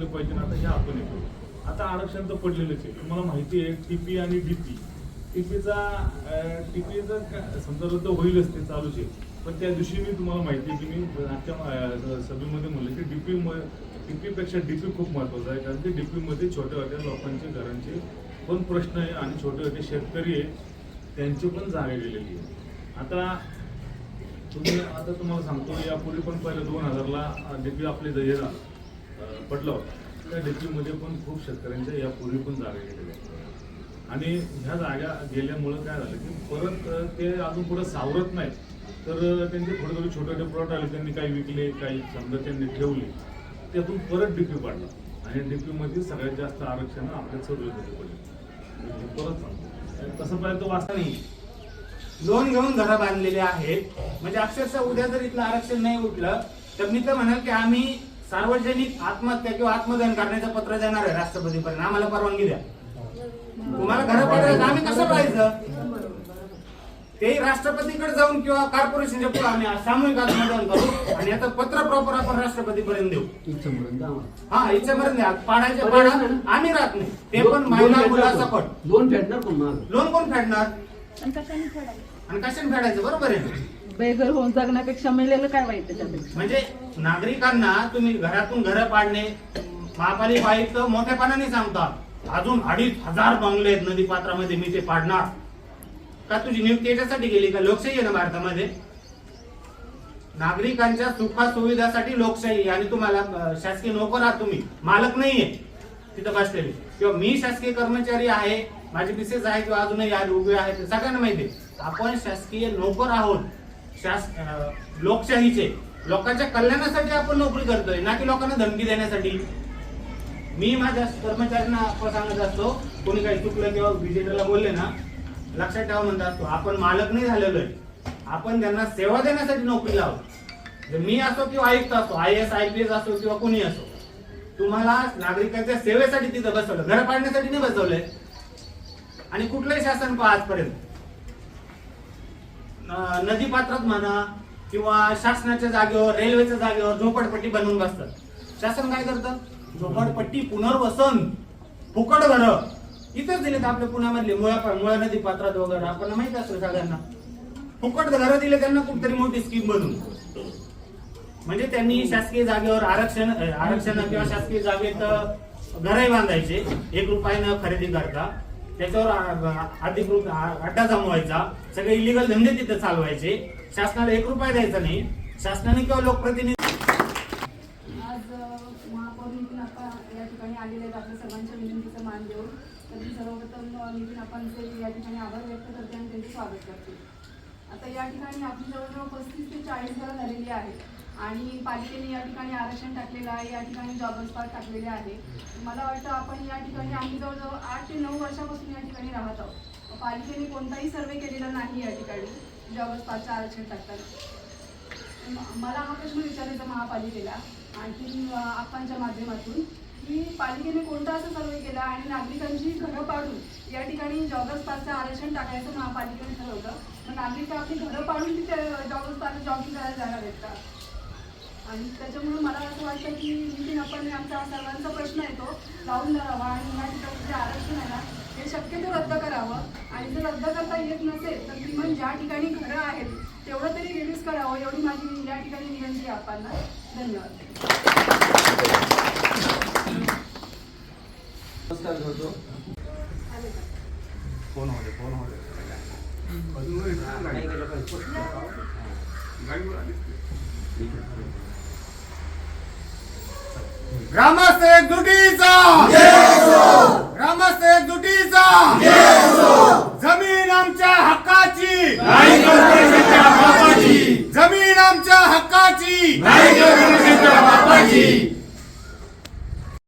आता आपण येतो आता आरक्षण तर पडलेलंच आहे. तुम्हाला माहिती आहे टीपी आणि डीपी टीपीचा टीपीचा समजा रद्द होईलच ते चालूच आहे. पण त्या दिवशी मी तुम्हाला माहिती आहे की मी आजच्या सभेमध्ये म्हणलं की डीपी डीपी पेक्षा डीपी खूप महत्त्वाचा आहे. कारण की डीपी मध्ये छोट्या वाट्या लोकांचे घरांचे पण प्रश्न आहे आणि छोटे छोटे शेतकरी आहे त्यांची पण जागा गेलेली आहे आता तुम्ही आता तुम्हाला सांगतो यापूर्वी पण पहिले दोन हजारला डीपी आपले जे हे झालं, पटलं होतं. त्या डीपी पण खूप शेतकऱ्यांच्या यापूर्वी पण जागा गेलेल्या आणि ह्या जागा गेल्यामुळं काय झालं की परत ते अजून पुढे सावरत नाही तर त्यांचे थोडे थोडे छोटे छोटे प्लॉट आले त्यांनी काही विकले काही समजा त्यांनी ठेवले. त्यातून परत डीपी पाडला. आणि डीपीमध्ये सगळ्यात जास्त आरक्षण आपल्या चौरमध्ये पडले. परत सांगतो. तसं पाहिजे तो वाचता नाही. लोन घेऊन घरं बांधलेले आहेत. म्हणजे अक्षरशः उद्या जर इथलं आरक्षण नाही उठलं तर मी तर म्हणाल की आम्ही सार्वजनिक आत्महत्या किंवा आत्मदहन करण्याचं पत्र देणार आहे राष्ट्रपतीपर्यंत आम्हाला परवानगी द्या. तुम्हाला घरं पाडायचं आम्ही कसं पाहायचं ते राष्ट्रपतीकडे जाऊन किंवा कॉर्पोरेशनच्या पुढे आम्ही सामूहिक आत्मदहन करू आणि याचं पत्र प्रॉपर आपण राष्ट्रपतीपर्यंत देऊ. हा इच्छापर्यंत द्या. पाडायचे पाडा. आम्ही राहत नाही. ते पण महिला मुलासकट दोन फेडणार कोण? माग लोन कोण फेडणार? आणि कशाने फेडायचं? आणि कशाने फेडायचं? बरोबर आहे. बेघर होऊन जगण्यापेक्षा मेलेलं काय वाईट त्याच्यापेक्षा? म्हणजे नागरिकांना तुम्ही घरातून घर पाडणे महापालिका आयुक्त मोठ्यापणाने सांगतात अजून अडीच हजार बंगले आहेत नदी पात्रामध्ये मी ते पाडणार. का तुझी नियुक्ती याच्यासाठी गेली का? लोकशाही आहे ना भारतामध्ये? नागरिकांच्या सुखा सुविधासाठी लोकशाही आणि तुम्हाला शासकीय नोकर आहात तुम्ही. मालक नाहीये. तिथं बसलेले. किंवा मी शासकीय कर्मचारी आहे माझी मिसेस आहे किंवा अजूनही आहे उभे आहेत सगळ्यांना माहिती आपण शासकीय नोकर आहोत. शास लोकशाहीचे. लोकांच्या कल्याणासाठी आपण नोकरी करतोय ना की लोकांना धमकी देण्यासाठी. मी माझ्या कर्मचाऱ्यांना आपण सांगत असतो कोणी काही चुकलं किंवा विजेटरला बोलले ना लक्षात ठेवा म्हणत असतो आपण मालक नाही झालेलो आहे. आपण त्यांना सेवा देण्यासाठी नोकरी लावतो. जर मी असो किंवा आयुक्त असो I S I P S असो किंवा कोणी असो तुम्हाला नागरिकांच्या सेवेसाठी तिथं बसवलं घर पाडण्यासाठी नाही बसवलंय. आणि कुठलंही शासन पहा आजपर्यंत. नदी पात्रात म्हणा किंवा शासनाच्या जागेवर रेल्वेच्या जागेवर झोपडपट्टी बनवून बसतात. शासन काय करतं? झोपडपट्टी पुनर्वसन फुकट घर इथेच दिलेत आपल्या पुण्यामधले मुळा मुळा नदी पात्रात वगैरे. आपण माहीत असतो सगळ्यांना. फुकट घरं दिले त्यांना कुठतरी मोठी स्कीम बनवून म्हणजे त्यांनी शासकीय जागेवर आरक्षण आरक्षण किंवा शासकीय जागेत घरही बांधायचे. एक रुपयानं खरेदी करता. त्याच्यावर अ, अधिकृत अ, अड्डा जमवायचा. सगळे इलिगल धंदे तिथे चालवायचे. शासनाला एक रुपया द्यायचा नाही. शासनाने किंवा लोकप्रतिनिधी आज महापौर नितीन आप्पा या ठिकाणी आलेले आहेत आपल्या सर्वांच्या विनंतीचं मान देऊन. तर मी सर्वप्रथम अ, नितीन आप्पांचे या ठिकाणी आभार व्यक्त करते आणि त्यांचे स्वागत करते. आता या ठिकाणी आपली जवळजवळ पस्तीस ते चाळीस घरं झालेली आहेत. आणि पालिकेने या ठिकाणी आरक्षण टाकलेलं आहे या ठिकाणी जॉबर्स पार्क टाकलेले आहे. मला वाटतं आपण या ठिकाणी आम्ही जवळजवळ आठ ते नऊ वर्षापासून या ठिकाणी राहत आहोत. पालिकेने कोणताही सर्वे केलेला नाही या ठिकाणी जॉबर्स पार्कचं आरक्षण टाकताना. मला हा प्रश्न विचारायचा महापालिकेला आणखी आपणच्या माध्यमातून की पालिकेने कोणता असा सर्वे केला आणि नागरिकांची घरं पाडून या ठिकाणी जॉबर्स पासचं आरक्षण टाकायचं महापालिकेने ठरवलं? मग नागरिक आपली घरं पाडून तिथे जॉगर्स पास जॉगिंग करायला जाणार आहेत का? आणि त्याच्यामुळे मला असं वाटतं की नितीन आपण आमचा सर्वांचा प्रश्न येतो. लावून धरावा आणि या ठिकाणी जे आरक्षण आहे ना हे शक्यतो रद्द करावं. आणि जर रद्द करता येत नसेल तर किमान ज्या ठिकाणी घरं आहेत तेवढं तरी रिलीज करावं एवढी माझी या ठिकाणी विनंती आहे आपल्याला. धन्यवाद. नमस्कार करतो फोन होते फोन होते ग्रामस्थ एकजुटीचा ग्रामस्थ एकजुटीचा जमीन आमच्या हक्काची! नाही बापाची! जमीन आमच्या हक्काची! नाही बापाची!